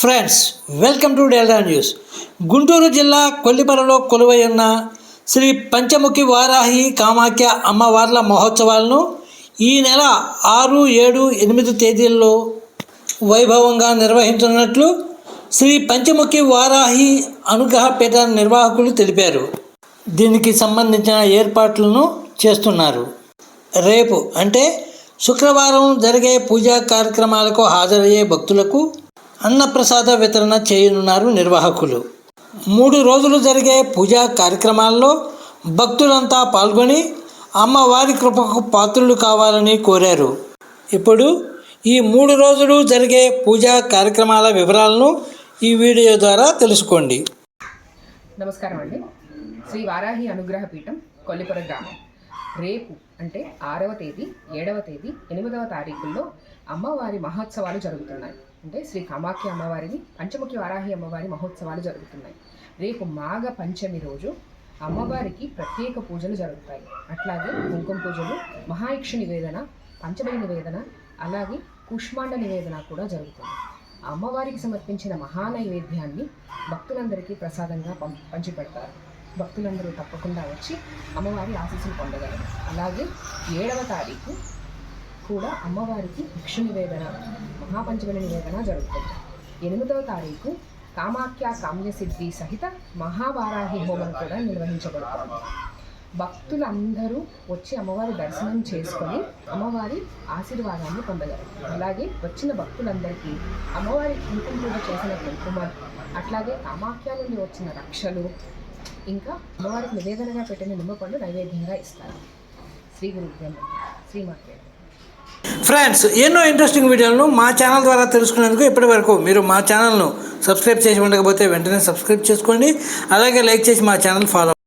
Friends welcome to Delta News. Guntur జిల్లా కొల్లిపరలో కొలువై ఉన్న శ్రీ పంచముఖి వారాహి కామాఖ్య అమ్మవార్ల మహోత్సవాలను ఈ నెల ఆరు ఏడు ఎనిమిది తేదీల్లో వైభవంగా నిర్వహించనున్నట్లు శ్రీ పంచముఖి వారాహి అనుగ్రహపీఠ నిర్వాహకులు తెలిపారు. దీనికి సంబంధించిన ఏర్పాట్లను చేస్తున్నారు. రేపు అంటే శుక్రవారం జరిగే పూజా కార్యక్రమాలకు హాజరయ్యే భక్తులకు అన్నప్రసాద వితరణ చేయనున్నారు నిర్వాహకులు. మూడు రోజులు జరిగే పూజా కార్యక్రమాల్లో భక్తులంతా పాల్గొని అమ్మవారి కృపకు పాత్రులు కావాలని కోరారు. ఇప్పుడు ఈ మూడు రోజులు జరిగే పూజా కార్యక్రమాల వివరాలను ఈ వీడియో ద్వారా తెలుసుకోండి. నమస్కారం అండి. శ్రీ వారాహి అనుగ్రహ పీఠం కొల్లిపుర గ్రామం. రేపు అంటే ఆరవ తేదీ ఏడవ తేదీ ఎనిమిదవ తారీఖుల్లో అమ్మవారి మహోత్సవాలు జరుగుతున్నాయి. అంటే శ్రీ కామాఖ్య అమ్మవారిని పంచముఖి వారాహి అమ్మవారి మహోత్సవాలు జరుగుతున్నాయి. రేపు మాఘ పంచమి రోజు అమ్మవారికి ప్రత్యేక పూజలు జరుగుతాయి. అట్లాగే కుంకుమ పూజలు మహాయక్ష నివేదన పంచబలి నివేదన అలాగే కుష్మాండ నివేదన కూడా జరుగుతుంది. అమ్మవారికి సమర్పించిన మహా నైవేద్యాన్ని భక్తులందరికీ ప్రసాదంగా పం పంచిపెడతారు. భక్తులందరూ తప్పకుండా వచ్చి అమ్మవారి ఆశీస్సులు పొందగలరు. అలాగే ఏడవ తారీఖు కూడా అమ్మవారికి భిక్షు నివేదన మహాపంచబలి నివేదన జరుగుతుంది. ఎనిమిదవ తారీఖు కామాఖ్య కామ్యసిద్ధి సహిత మహావారాహి హోమం కూడా నిర్వహించబడుతుంది. భక్తులందరూ వచ్చి అమ్మవారి దర్శనం చేసుకొని అమ్మవారి ఆశీర్వాదాన్ని పొందగలరు. అలాగే వచ్చిన భక్తులందరికీ అమ్మవారి కుంకుమ పూజ చేసిన కుంకుమ అట్లాగే కామాఖ్య నుండి వచ్చిన రక్షలు ఇంకా అమ్మవారికి నివేదనగా పెట్టిన నిమ్మపండు నైవేద్యంగా ఇస్తారు. శ్రీ గురు శ్రీ శ్రీమాత్రే ఫ్రెండ్స్ ఎన్నో ఇంట్రెస్టింగ్ వీడియోలను మా ఛానల్ ద్వారా తెలుసుకునేందుకు ఇప్పటి వరకు మీరు మా ఛానల్ను సబ్స్క్రైబ్ చేసి ఉండకపోతే వెంటనే సబ్స్క్రైబ్ చేసుకోండి. అలాగే లైక్ చేసి మా ఛానల్ ఫాలో